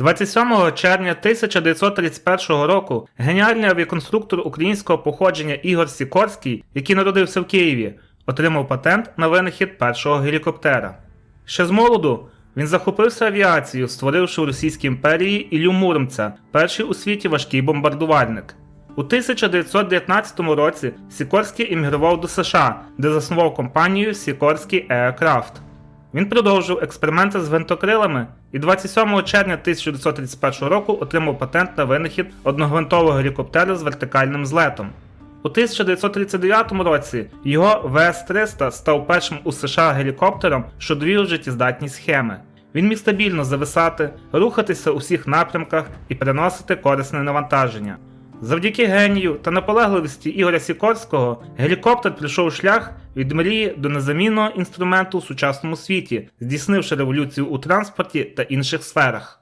27 червня 1931 року геніальний авіаконструктор українського походження Ігор Сікорський, який народився в Києві, отримав патент на винахід першого гелікоптера. Ще з молоду він захопився авіацією, створивши у Російській імперії Ілю Муромця, перший у світі важкий бомбардувальник. У 1919 році Сікорський іммігрував до США, де заснував компанію Сікорський Aircraft. Він продовжив експерименти з гвинтокрилами і 27 червня 1931 року отримав патент на винахід одногвинтового гелікоптера з вертикальним злетом. У 1939 році його ВС-300 став першим у США гелікоптером, що довів життєздатні схеми. Він міг стабільно зависати, рухатися у всіх напрямках і переносити корисне навантаження. Завдяки генію та наполегливості Ігоря Сікорського гелікоптер пройшов шлях від мрії до незамінного інструменту у сучасному світі, здійснивши революцію у транспорті та інших сферах.